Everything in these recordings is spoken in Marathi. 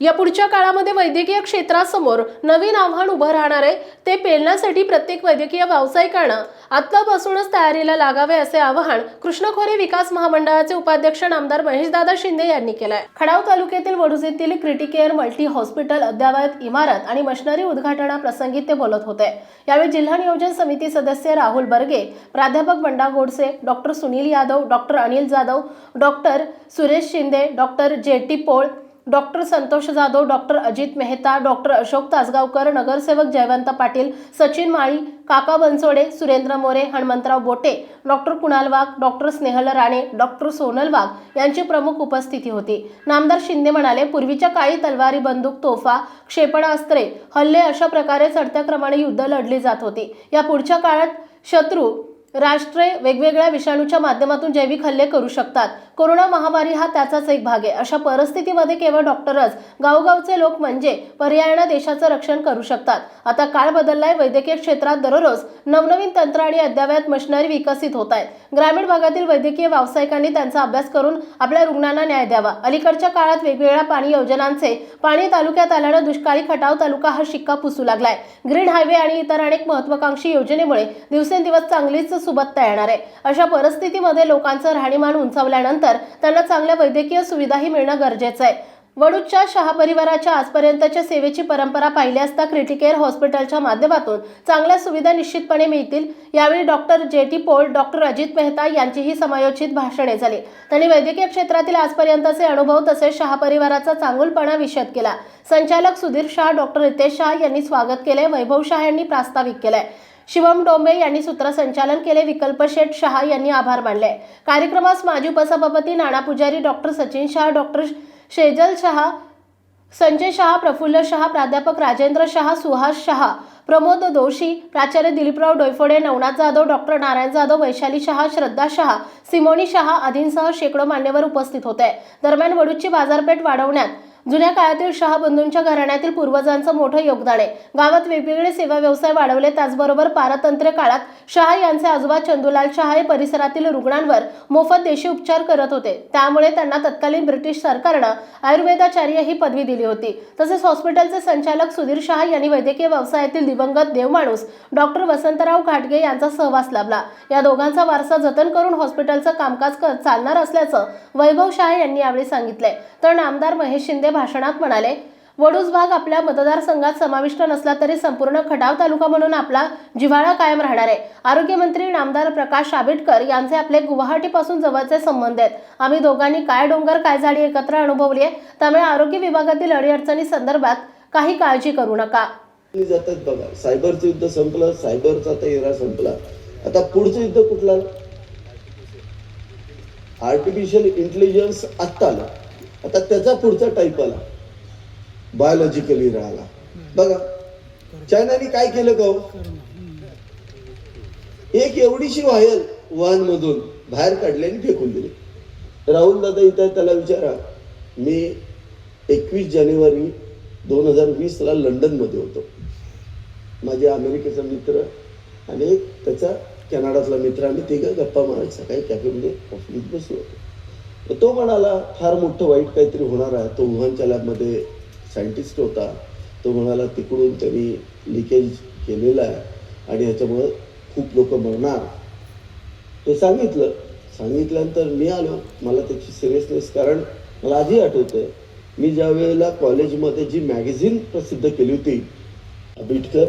या पुढच्या काळामध्ये वैद्यकीय क्षेत्रासमोर नवीन आव्हान उभं राहणार आहे ते पेलण्यासाठी प्रत्येक वैद्यकीय व्यावसायिकानं आत्तापासूनच तयारीला लागावे असे आवाहन कृष्णखोरे विकास महामंडळाचे उपाध्यक्ष नामदार महेशदादा शिंदे यांनी केलंय. खडाव तालुक्यातील वडूज येथील क्रिटिकेअर मल्टी हॉस्पिटल अद्ययावत इमारत आणि मशिनरी उद्घाटनाप्रसंगी ते बोलत होते. यावेळी जिल्हा नियोजन समिती सदस्य राहुल बर्गे प्राध्यापक Banda Godse doctor Sunil Yadav doctor Anil Jadhav doctor Suresh Shinde doctor J T Pol doctor Santosh Jadhav doctor Ajit Mehta doctor Ashok Tasgaonkar नगरसेवक जयवंत पाटील सचिन माळी काका Bansode Surendra More Hanumantrao Bote doctor Kunal Wagh doctor Snehal Rane doctor Sonal Wagh यांची प्रमुख उपस्थिती होती. नामदार शिंदे म्हणाले पूर्वीच्या काळी तलवारी बंदूक तोफा क्षेपणास्त्रे हल्ले अशा प्रकारे चढत्या क्रमाने युद्ध लढली जात होती. या पुढच्या काळात शत्रू राष्ट्रे वेगवेगळ्या विषाणूच्या माध्यमातून जैविक हल्ले करू शकतात. कोरोना महामारी हा त्याचाच एक भाग आहे. अशा परिस्थितीमध्ये केवळ डॉक्टरच गावगावचे लोक म्हणजे पर्यायानं देशाचं रक्षण करू शकतात. आता काळ बदललाय वैद्यकीय क्षेत्रात दररोज नवनवीन तंत्र आणि अद्ययावत मशिनरी विकसित होत आहेत. ग्रामीण भागातील वैद्यकीय व्यावसायिकांनी त्यांचा अभ्यास करून आपल्या रुग्णांना न्याय द्यावा. अलीकडच्या काळात वेगवेगळ्या पाणी योजनांचे पाणी तालुक्यात आल्यानं दुष्काळी खटाव तालुका हा शिक्का पुसू लागलाय. ग्रीन हायवे आणि इतर अनेक महत्वाकांक्षी योजनेमुळे दिवसेंदिवस चांगलीच सुबत्ता येणार आहे. अशा परिस्थितीमध्ये लोकांचं राहणीमान उंचावल्यानंतर त्यांना चांगल्या वैद्यकीय सुविधाही मिळणं गरजेचं आहे. वडूजच्या शहा परिवाराच्या आजपर्यंतच्या सेवेची परंपरा पाहिली असता क्रिटिकेअर हॉस्पिटलच्या माध्यमातून चांगल्या सुविधा निश्चितपणे मिळतील. यावेळी doctor J T Pol doctor Ajit Mehta यांचीही समायोजित भाषणे झाली. त्यांनी वैद्यकीय क्षेत्रातील आजपर्यंतचे अनुभव तसेच शहा परिवाराचा चांगुलपणा विषद केला. संचालक सुधीर शाह डॉक्टर रितेश शाह यांनी स्वागत केले वैभव शाह यांनी प्रास्ताविक केलंय. शिवम डोंबे यांनी सूत्रसंचालन केले विकल्प शेठ शहा यांनी आभार मानले. कार्यक्रमास माजी उपसभापती नाना पुजारी डॉक्टर सचिन शहा डॉक्टर शेजल शहा संजय शहा प्रफुल्ल शहा प्राध्यापक राजेंद्र शहा सुहास शहा प्रमोद दोशी प्राचार्य दिलीपराव डोयफोडे नवनाथ जाधव डॉक्टर नारायण जाधव वैशाली शहा श्रद्धा शहा सिमोनी शहा आदींसह शेकडो मान्यवर उपस्थित होते. दरम्यान वडूची बाजारपेठ वाढवण्यात जुन्या काळातील शहा बंधूंच्या घराण्यातील पूर्वजांचं मोठं योगदान आहे. गावात वेगवेगळे सेवा व्यवसाय वाढवले त्याचबरोबर पारतंत्र्य काळात शहा यांचे आजोबा चंदूलाल शहा हे परिसरातील रुग्णांवर मोफत देशी उपचार करत होते. त्यामुळे त्यांना तत्कालीन ब्रिटिश सरकारनं आयुर्वेदाचार्य ही पदवी दिली होती. तसेच हॉस्पिटलचे संचालक सुधीर शहा यांनी वैद्यकीय व्यवसायातील दिवंगत देवमाणूस डॉक्टर वसंतराव घाटगे यांचा सहवास लाभला. या दोघांचा वारसा जतन करून हॉस्पिटलचं कामकाज चालणार असल्याचं वैभव शहा यांनी यावेळी सांगितलंय. तर नामदार महेश शिंदे भाषणात म्हणाले वडूज भाग आपल्या मतदारसंघात समाविष्ट नसला तरी संपूर्ण खटाव तालुका म्हणून आपला जिव्हाळा कायम राहणार आहे. आरोग्यमंत्री नामदार प्रकाश आंबेडकर यांचे आपले गुवाहाटीपासून जवळचे संबंध आहेत. आम्ही दोघांनी काय डोंगर काय झाडी एकत्र अनुभवली आहे त्यामुळे आरोग्य विभागातील अडीअडचणी संदर्भात काही काळजी करू नका. जातात बघा सायबरचं युद्ध संपलं सायबरचा आता एरा संपला. आता पुढचं युद्ध कुठला? आर्टिफिशियल इंटेलिजन्स आत्ता आलं. आता त्याचा पुढचा टाईप आला. बायोलॉजिकली राहिला. बघा चायनाने काय केलं का एक एवढीशी व्हायल वाहन मधून बाहेर काढली आणि फेकून दिली. राहुल दादा इथं त्याला विचारा. मी एकवीस जानेवारी दोन हजार वीसला लंडनमध्ये होतो. माझे अमेरिकेचा मित्र आणि त्याचा कॅनडातला मित्र आम्ही तिघं गप्पा मारत सकाळी कॅफेमध्ये ऑफिस बसलो होतो. तर तो म्हणाला फार मोठं वाईट काहीतरी होणार आहे. तो वुहानच्या लॅबमध्ये सायंटिस्ट होता. तो म्हणाला तिकडून त्यांनी लिकेज केलेलं आहे आणि ह्याच्यामुळं खूप लोक मरणार. ते सांगितलं. सांगितल्यानंतर मी आलो. मला त्याची सिरियसनेस कारण मला आधी आठवतंय मी ज्या वेळेला कॉलेजमध्ये जी मॅगझिन प्रसिद्ध केली होती आंबेडकर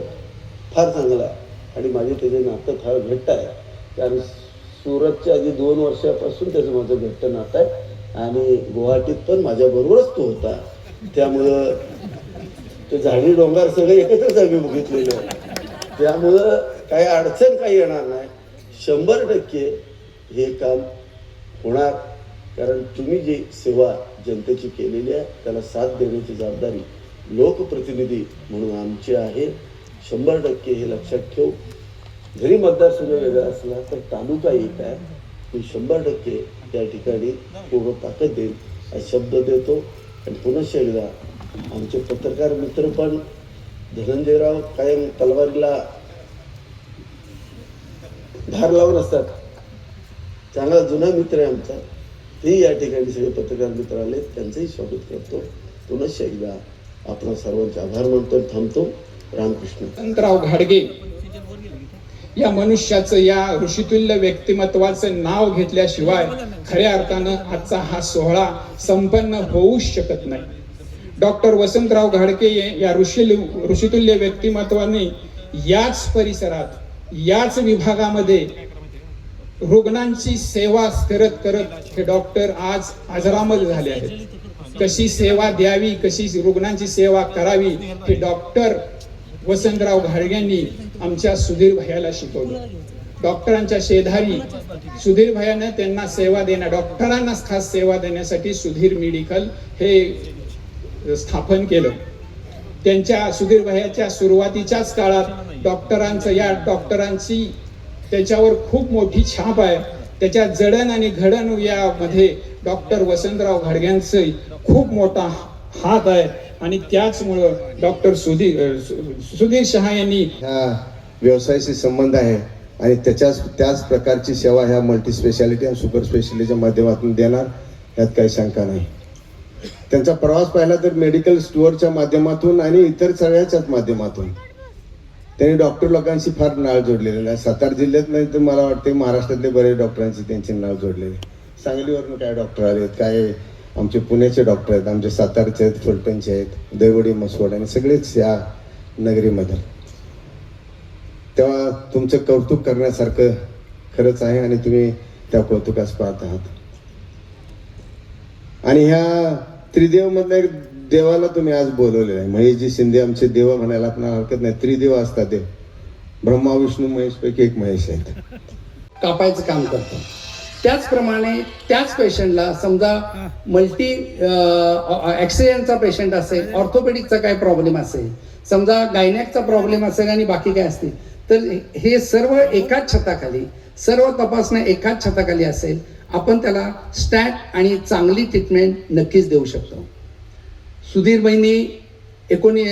फार चांगला आहे. आणि माझे त्याचे नातं फार घट्ट आहे. कारण सुरतच्या आधी दोन वर्षापासून त्याचं माझं घट्ट नातं आहे. आणि गुवाहाटीत पण माझ्याबरोबरच तो होता. त्यामुळं ते झाडी डोंगर सगळे एकत्रच आम्ही बघितलेलं. त्यामुळं काही अडचण काही येणार नाही. शंभर टक्के हे काम होणार. कारण तुम्ही जी सेवा जनतेची केलेली आहे त्याला साथ देण्याची जबाबदारी लोकप्रतिनिधी म्हणून आमची आहे. शंभर टक्के हे लक्षात ठेवू. जरी मतदारसंघ वेगळा असला तर तालुका एक आहे. मी शंभर टक्के त्या ठिकाणी पूर्ण ताकद देईल हा शब्द देतो आणि पुनश्च एकदा आमचे पत्रकार मित्र पण धनंजयराव कायम तलवारीला धार लावून असतात. चांगला जुना मित्र आहे आमचा. तेही या ठिकाणी सगळे पत्रकार मित्र आले त्यांचंही स्वागत करतो. पुनश्च एकदा आपण सर्वांचे आभार मानतो थांबतो. रामकृष्ण. घाडगे. या मनुष्याचं या ऋषितुल्य व्यक्तिमत्वाचं नाव घेतल्याशिवाय खऱ्या अर्थानं आजचा हा सोहळा संपन्न होऊच शकत नाही. डॉक्टर वसंतराव घाडके या ऋषी ऋषितुल्य व्यक्तिमत्वाने याच परिसरात याच विभागामध्ये रुग्णांची सेवा करत करत हे डॉक्टर आज आजरामद झाले आहेत. कशी सेवा द्यावी कशी रुग्णांची सेवा करावी हे डॉक्टर वसंतराव घाडग्यांनी आमच्या सुधीर भैयाला शिकवलं. डॉक्टरांच्या शेजारी सुधीर भैयानं त्यांना सेवा देण्या डॉक्टरांना खास सेवा देण्यासाठी सुधीर मेडिकल हे स्थापन केलं. त्यांच्या सुधीर भैयाच्या सुरुवातीच्याच काळात डॉक्टरांचं या डॉक्टरांची त्याच्यावर खूप मोठी छाप आहे. त्याच्या जडण आणि घडण यामध्ये डॉक्टर वसंतराव घाडग्यांचं खूप मोठा हात आहे. आणि त्याचमुळं डॉक्टर सुधीर सुधीर शहा यांनी ह्या व्यवसायाशी संबंध आहे आणि त्याच्याच त्याच प्रकारची सेवा ह्या मल्टी स्पेशालिटी आणि सुपर स्पेशालिटीच्या माध्यमातून देणार यात काही शंका नाही. त्यांचा प्रवास पाहिला तर मेडिकल स्टोअरच्या माध्यमातून आणि इतर सगळ्याच्याच माध्यमातून. त्यांनी डॉक्टर लोकांशी फार नाळ जोडलेले आहे. सातारा जिल्ह्यात नाही तर मला वाटते महाराष्ट्रातले बरेच डॉक्टरांशी त्यांची नाळ जोडलेली सांगलीवरून काय डॉक्टर आलेत काय आमचे पुण्याचे डॉक्टर आहेत आमचे सातारचे आहेत फलटणचे आहेत देवडी मसवड आणि सगळेच या नगरीमध्ये. तेव्हा तुमचं कौतुक करण्यासारखं खरंच आहे आणि तुम्ही त्या कौतुकास पाहत आहात. आणि ह्या त्रिदेवमधल्या एक देवाला तुम्ही आज बोलवलेलं आहे. महेशजी शिंदे आमचे देव म्हणायला आपल्याला हरकत नाही. त्रिदेव असतात देव ब्रह्मा विष्णू महेश पैकी एक महेश आहेत. कापायचं काम करतात. त्याचप्रमाणे त्याच पेशंटला समजा मल्टी ॲक्सिडेंटचा पेशंट असेल ऑर्थोपेडिकचा काय प्रॉब्लेम असेल समजा गायनॅकचा प्रॉब्लेम असेल आणि बाकी काय असतील तर हे सर्व एकाच छताखाली सर्व तपासण्या एकाच छताखाली असेल आपण त्याला स्टॅट आणि चांगली ट्रीटमेंट नक्कीच देऊ शकतो. सुधीर बहिणी एकोणी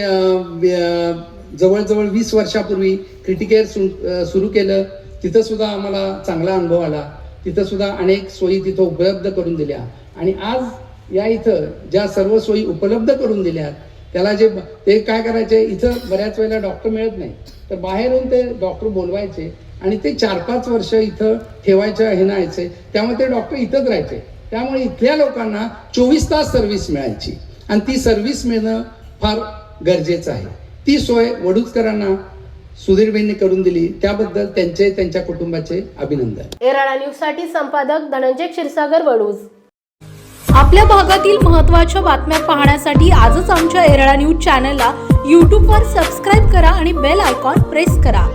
जवळजवळ वीस वर्षापूर्वी क्रिटिकेअर सुरू केलं तिथं सुद्धा आम्हाला चांगला अनुभव आला. तिथं सुद्धा अनेक सोयी तिथं उपलब्ध करून दिल्या. आणि आज या इथं ज्या सर्व सोयी उपलब्ध करून दिल्या त्याला जे ते काय करायचे? इथं बऱ्याच वेळेला डॉक्टर मिळत नाही. तर बाहेरून ते डॉक्टर बोलवायचे आणि ते चार पाच वर्ष इथं ठेवायच्या हे नाहीचे त्यामुळे ते डॉक्टर इथंच राहायचे. त्यामुळे इथल्या लोकांना चोवीस तास सर्व्हिस मिळायची. आणि ती सर्व्हिस मिळणं फार गरजेचं आहे. ती सोय वडूजकरांना सुधीरबाईंनी करून दिली. त्याबद्दल त्यांचे त्यांच्या कुटुंबाचे अभिनंदन. एराळा न्यूजसाठी संपादक धनंजय क्षीरसागर वडूज आपल्या भागातील महत्त्वाच्या बातम्या पाहण्यासाठी आजच आमच्या एरळा न्यूज चॅनलला यूट्यूबवर सबस्क्राईब करा आणि बेल आयकॉन प्रेस करा.